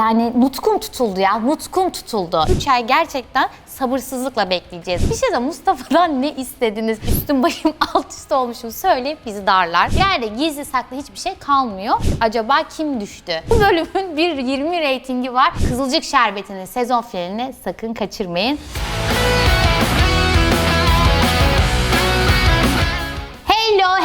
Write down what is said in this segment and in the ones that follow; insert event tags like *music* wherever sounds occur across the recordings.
Yani nutkum tutuldu ya. Nutkum tutuldu. 3 ay gerçekten sabırsızlıkla bekleyeceğiz. Bir şey de Mustafa'dan ne istediniz? Üstüm başım *laughs* alt üst olmuşum söyleyip bizi darlar. Yani gizli saklı hiçbir şey kalmıyor. Acaba kim düştü? Bu bölümün bir 20 reytingi var. Kızılcık Şerbeti'nin sezon finalini sakın kaçırmayın.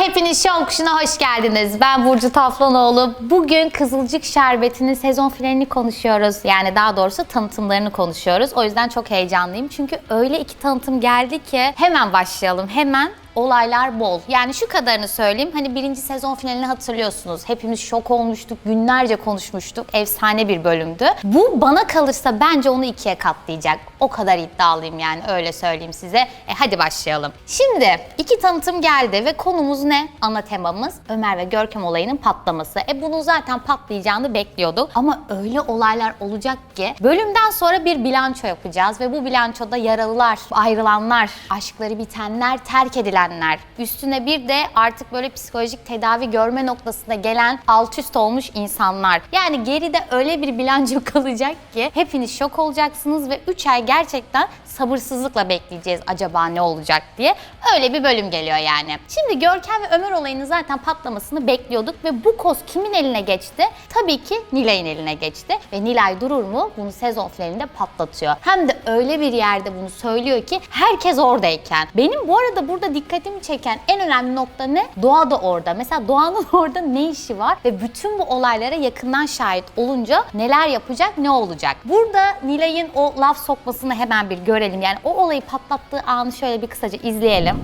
Hepiniz Şov Kuşu'na hoş geldiniz. Ben Burcu Taflanoğlu. Bugün Kızılcık Şerbeti'nin sezon finalini konuşuyoruz. Yani daha doğrusu tanıtımlarını konuşuyoruz. O yüzden çok heyecanlıyım. Çünkü öyle iki tanıtım geldi ki hemen başlayalım. Hemen olaylar bol. Yani şu kadarını söyleyeyim. Hani birinci sezon finalini hatırlıyorsunuz. Hepimiz şok olmuştuk. Günlerce konuşmuştuk. Efsane bir bölümdü. Bu bana kalırsa bence onu ikiye katlayacak. O kadar iddialıyım yani öyle söyleyeyim size. E hadi başlayalım. Şimdi iki tanıtım geldi ve konumuz ne? Ana temamız Ömer ve Görkem olayının patlaması. E bunun zaten patlayacağını bekliyorduk. Ama öyle olaylar olacak ki bölümden sonra bir bilanço yapacağız ve bu bilançoda yaralılar, ayrılanlar, aşkları bitenler, terk edilenler, üstüne bir de artık böyle psikolojik tedavi görme noktasına gelen alt üst olmuş insanlar. Yani geride öyle bir bilanço *laughs* kalacak ki hepiniz şok olacaksınız ve 3 ay gerçekten sabırsızlıkla bekleyeceğiz acaba ne olacak diye. Öyle bir bölüm geliyor yani. Şimdi Görkem ve Ömer olayının zaten patlamasını bekliyorduk ve bu koz kimin eline geçti? Tabii ki Nilay'ın eline geçti ve Nilay durur mu bunu sezon finalinde patlatıyor. Hem de öyle bir yerde bunu söylüyor ki herkes oradayken. Benim bu arada burada dikkatimi çeken en önemli nokta ne? Doğa da orada. Mesela Doğan'ın *laughs* orada ne işi var ve bütün bu olaylara yakından şahit olunca neler yapacak, ne olacak? Burada Nilay'ın o laf sokmasını hemen bir görelim. Yani o olayı patlattığı anı şöyle bir kısaca izleyelim.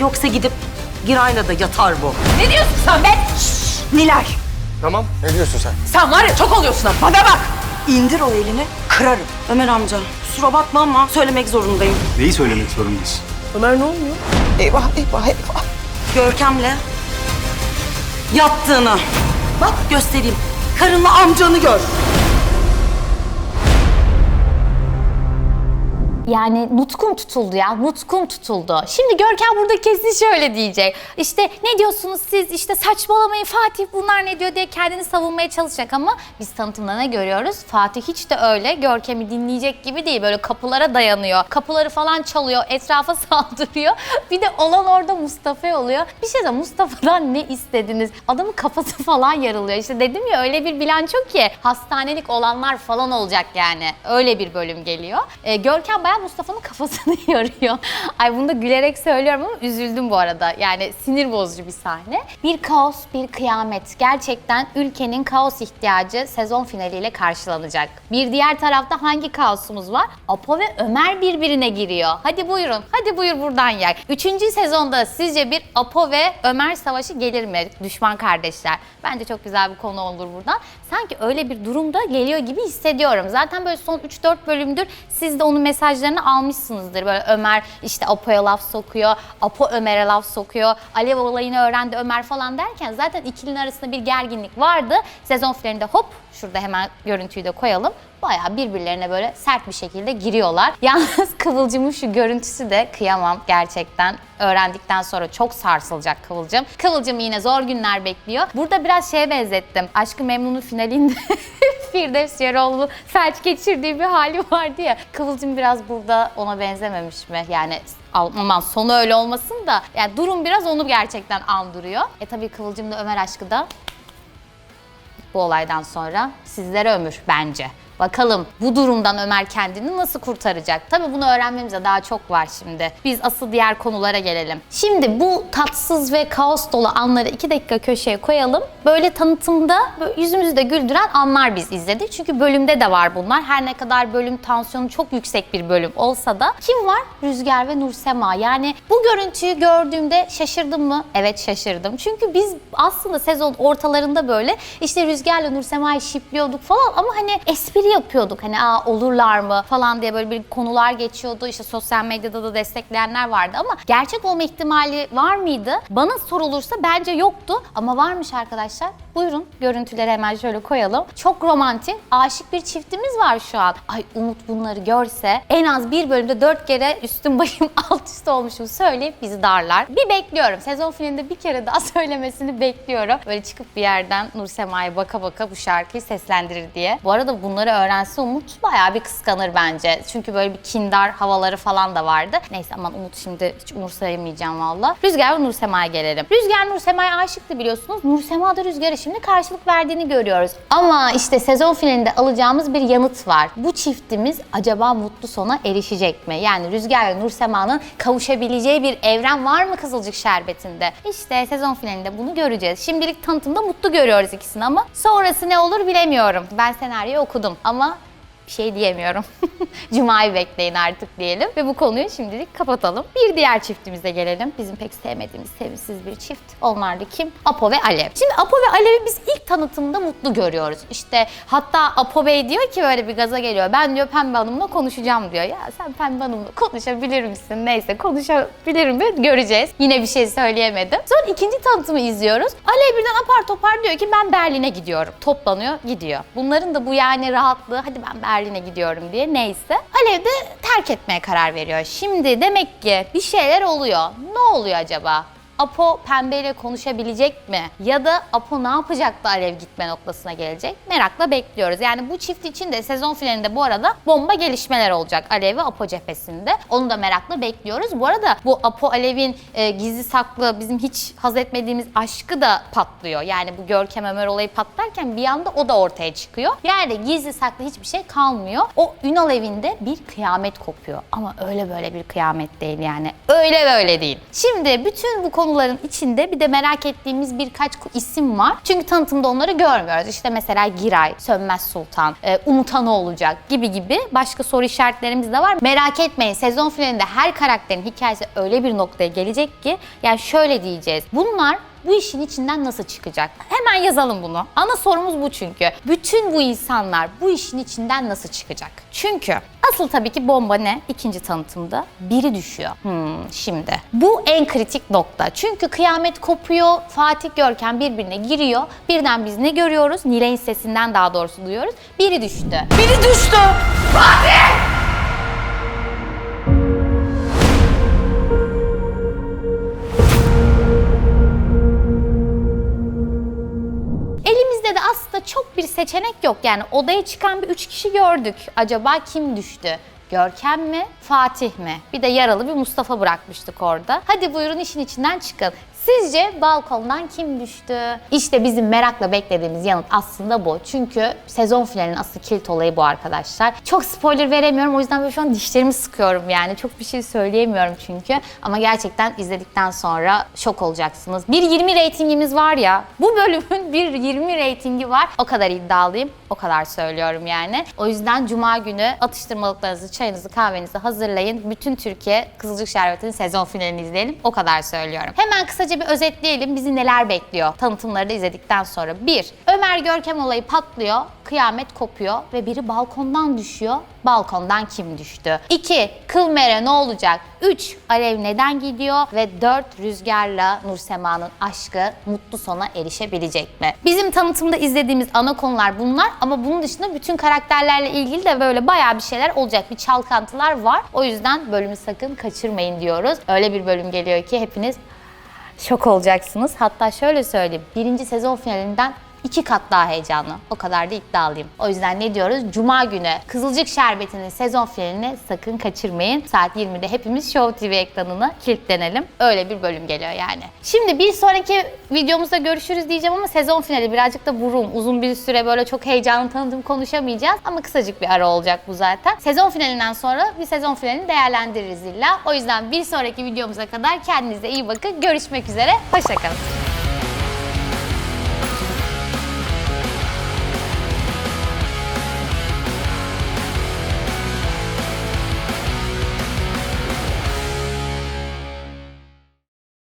Yoksa gidip Giray'la da yatar bu. Ne diyorsun sen be? Nilay, Tamam. Ne diyorsun sen? Sen var ya çok oluyorsun ha. Bana bak. indir o elini, kırarım. Ömer amca, kusura bakma ama söylemek zorundayım. Neyi söylemek zorundayız? Ömer ne oluyor? Eyvah eyvah eyvah. Görkem'le yattığını. Bak göstereyim. Karınla amcanı gör. Yani nutkum tutuldu ya, nutkum tutuldu. Şimdi Görkem burada kesin şöyle diyecek. İşte ne diyorsunuz siz işte saçmalamayın Fatih bunlar ne diyor diye kendini savunmaya çalışacak ama biz tanıtımda ne görüyoruz? Fatih hiç de öyle Görkem'i dinleyecek gibi değil. Böyle kapılara dayanıyor. Kapıları falan çalıyor, etrafa *laughs* saldırıyor. Bir de olan orada Mustafa oluyor. Bir şey de Mustafa'dan ne istediniz? Adamın kafası *laughs* falan yarılıyor. İşte dedim ya öyle bir bilanço ki hastanelik olanlar falan olacak yani. Öyle bir bölüm geliyor. Ee, Görkem bayağı Mustafa'nın kafasını *laughs* yarıyor. Ay bunu da gülerek söylüyorum ama üzüldüm bu arada. Yani sinir bozucu bir sahne. Bir kaos, bir kıyamet. Gerçekten ülkenin kaos ihtiyacı sezon finaliyle karşılanacak. Bir diğer tarafta hangi kaosumuz var? Apo ve Ömer birbirine giriyor. Hadi buyurun, hadi buyur buradan yer. Üçüncü sezonda sizce bir Apo ve Ömer savaşı gelir mi? Düşman kardeşler. Bence çok güzel bir konu olur buradan. Sanki öyle bir durumda geliyor gibi hissediyorum. Zaten böyle son 3-4 bölümdür siz de onun mesajlarını almışsınızdır. Böyle Ömer işte Apo'ya laf sokuyor, Apo Ömer'e laf sokuyor, Alev olayını öğrendi Ömer falan derken zaten ikilinin arasında bir gerginlik vardı. Sezon finalinde hop şurada hemen görüntüyü de koyalım. Bayağı birbirlerine böyle sert bir şekilde giriyorlar. *laughs* Yalnız Kıvılcım'ın şu görüntüsü de kıyamam gerçekten. Öğrendikten sonra çok sarsılacak Kıvılcım. Kıvılcım yine zor günler bekliyor. Burada biraz şeye benzettim. Aşkı Memnun'un finalinde *laughs* Firdevs Yaroğlu felç geçirdiği bir hali vardı ya. Kıvılcım biraz burada ona benzememiş mi? Yani aman sonu öyle olmasın da yani durum biraz onu gerçekten andırıyor. E tabii Kıvılcım'la Ömer aşkı da bu olaydan sonra sizlere ömür bence. Bakalım bu durumdan Ömer kendini nasıl kurtaracak? Tabii bunu öğrenmemize daha çok var şimdi. Biz asıl diğer konulara gelelim. Şimdi bu tatsız ve kaos dolu anları iki dakika köşeye koyalım. Böyle tanıtımda böyle yüzümüzü de güldüren anlar biz izledik. Çünkü bölümde de var bunlar. Her ne kadar bölüm tansiyonu çok yüksek bir bölüm olsa da kim var? Rüzgar ve Nursema. Yani bu görüntüyü gördüğümde şaşırdım mı? Evet şaşırdım. Çünkü biz aslında sezon ortalarında böyle işte Rüzgar'la Nursema'yı şipliyorduk falan ama hani espri yapıyorduk. Hani aa olurlar mı falan diye böyle bir konular geçiyordu. İşte sosyal medyada da destekleyenler vardı ama gerçek olma ihtimali var mıydı? Bana sorulursa bence yoktu ama varmış arkadaşlar. Buyurun görüntüleri hemen şöyle koyalım. Çok romantik, aşık bir çiftimiz var şu an. Ay Umut bunları görse en az bir bölümde dört kere üstüm başım *laughs* alt üst olmuşum söyleyip bizi darlar. Bir bekliyorum. Sezon finalinde bir kere daha *laughs* söylemesini bekliyorum. Böyle çıkıp bir yerden Nur Sema'ya baka baka bu şarkıyı seslendirir diye. Bu arada bunları öğrense Umut bayağı bir kıskanır bence. Çünkü böyle bir kindar havaları falan da vardı. Neyse aman Umut şimdi hiç umursayamayacağım valla. Rüzgar ve Nur Sema'ya gelelim. Rüzgar Nur Sema'ya aşıktı biliyorsunuz. Nur Sema da Rüzgar'a şimdi karşılık verdiğini görüyoruz. Ama işte sezon finalinde alacağımız bir yanıt var. Bu çiftimiz acaba mutlu sona erişecek mi? Yani Rüzgar ve Nur Sema'nın kavuşabileceği bir evren var mı Kızılcık Şerbeti'nde? İşte sezon finalinde bunu göreceğiz. Şimdilik tanıtımda mutlu görüyoruz ikisini ama sonrası ne olur bilemiyorum. Ben senaryoyu okudum 好吗？Bir şey diyemiyorum. *laughs* Cuma'yı bekleyin artık diyelim ve bu konuyu şimdilik kapatalım. Bir diğer çiftimize gelelim. Bizim pek sevmediğimiz, sevimsiz bir çift. Onlar da kim? Apo ve Alev. Şimdi Apo ve Alev'i biz ilk tanıtımda mutlu görüyoruz. İşte hatta Apo Bey diyor ki böyle bir gaza geliyor. Ben diyor Pembe Hanım'la konuşacağım diyor. Ya sen Pembe Hanım'la konuşabilir misin? Neyse konuşabilir mi? Göreceğiz. Yine bir şey söyleyemedim. Sonra ikinci tanıtımı izliyoruz. Alev birden apar topar diyor ki ben Berlin'e gidiyorum. Toplanıyor gidiyor. Bunların da bu yani rahatlığı hadi ben Berlin'e gidiyorum diye neyse. Alev de terk etmeye karar veriyor. Şimdi demek ki bir şeyler oluyor. Ne oluyor acaba? Apo Pembe ile konuşabilecek mi? Ya da Apo ne yapacak da Alev gitme noktasına gelecek? Merakla bekliyoruz. Yani bu çift için de sezon finalinde bu arada bomba gelişmeler olacak Alev ve Apo cephesinde. Onu da merakla bekliyoruz. Bu arada bu Apo Alev'in e, gizli saklı bizim hiç haz etmediğimiz aşkı da patlıyor. Yani bu Görkem Ömer olayı patlarken bir anda o da ortaya çıkıyor. Yani gizli saklı hiçbir şey kalmıyor. O Ünal evinde bir kıyamet kopuyor. Ama öyle böyle bir kıyamet değil yani. Öyle böyle değil. Şimdi bütün bu konuların içinde bir de merak ettiğimiz birkaç isim var. Çünkü tanıtımda onları görmüyoruz. İşte mesela Giray, Sönmez Sultan, e, Umut'a ne olacak gibi gibi başka soru işaretlerimiz de var. Merak etmeyin sezon finalinde her karakterin hikayesi öyle bir noktaya gelecek ki yani şöyle diyeceğiz. Bunlar bu işin içinden nasıl çıkacak? Hemen yazalım bunu. Ana sorumuz bu çünkü. Bütün bu insanlar bu işin içinden nasıl çıkacak? Çünkü asıl tabii ki bomba ne? İkinci tanıtımda biri düşüyor. Hmm, şimdi. Bu en kritik nokta. Çünkü kıyamet kopuyor. Fatih Görkem birbirine giriyor. Birden biz ne görüyoruz? Nilay'ın sesinden daha doğrusu duyuyoruz. Biri düştü. Biri düştü. Elimizde seçenek yok. Yani odaya çıkan bir üç kişi gördük. Acaba kim düştü? Görkem mi? Fatih mi? Bir de yaralı bir Mustafa bırakmıştık orada. Hadi buyurun işin içinden çıkın. Sizce balkondan kim düştü? İşte bizim merakla beklediğimiz yanıt aslında bu. Çünkü sezon finalinin asıl kilit olayı bu arkadaşlar. Çok spoiler veremiyorum o yüzden böyle şu an dişlerimi sıkıyorum yani. Çok bir şey söyleyemiyorum çünkü. Ama gerçekten izledikten sonra şok olacaksınız. 1.20 reytingimiz var ya. Bu bölümün *laughs* 1.20 reytingi var. O kadar iddialıyım. O kadar söylüyorum yani. O yüzden cuma günü atıştırmalıklarınızı, çayınızı, kahvenizi hazırlayın. Bütün Türkiye Kızılcık Şerbeti'nin sezon finalini izleyelim. O kadar söylüyorum. Hemen kısaca bir özetleyelim. Bizi neler bekliyor tanıtımları da izledikten sonra. 1. Ömer Görkem olayı patlıyor. Kıyamet kopuyor ve biri balkondan düşüyor. Balkondan kim düştü? 2. Kılmere ne olacak? 3. Alev neden gidiyor? Ve 4. Rüzgar'la Nursema'nın aşkı mutlu sona erişebilecek mi? Bizim tanıtımda izlediğimiz ana konular bunlar ama bunun dışında bütün karakterlerle ilgili de böyle bayağı bir şeyler olacak. Bir çalkantılar var. O yüzden bölümü sakın kaçırmayın diyoruz. Öyle bir bölüm geliyor ki hepiniz şok olacaksınız. Hatta şöyle söyleyeyim. Birinci sezon finalinden iki kat daha heyecanlı. O kadar da iddialıyım. O yüzden ne diyoruz? Cuma günü Kızılcık Şerbeti'nin sezon finalini sakın kaçırmayın. Saat 20'de hepimiz Show TV ekranına kilitlenelim. Öyle bir bölüm geliyor yani. Şimdi bir sonraki videomuzda görüşürüz diyeceğim ama sezon finali birazcık da burum. Uzun bir süre böyle çok heyecanlı tanıdım konuşamayacağız. Ama kısacık bir ara olacak bu zaten. Sezon finalinden sonra bir sezon finalini değerlendiririz illa. O yüzden bir sonraki videomuza kadar kendinize iyi bakın. Görüşmek üzere. Hoşçakalın.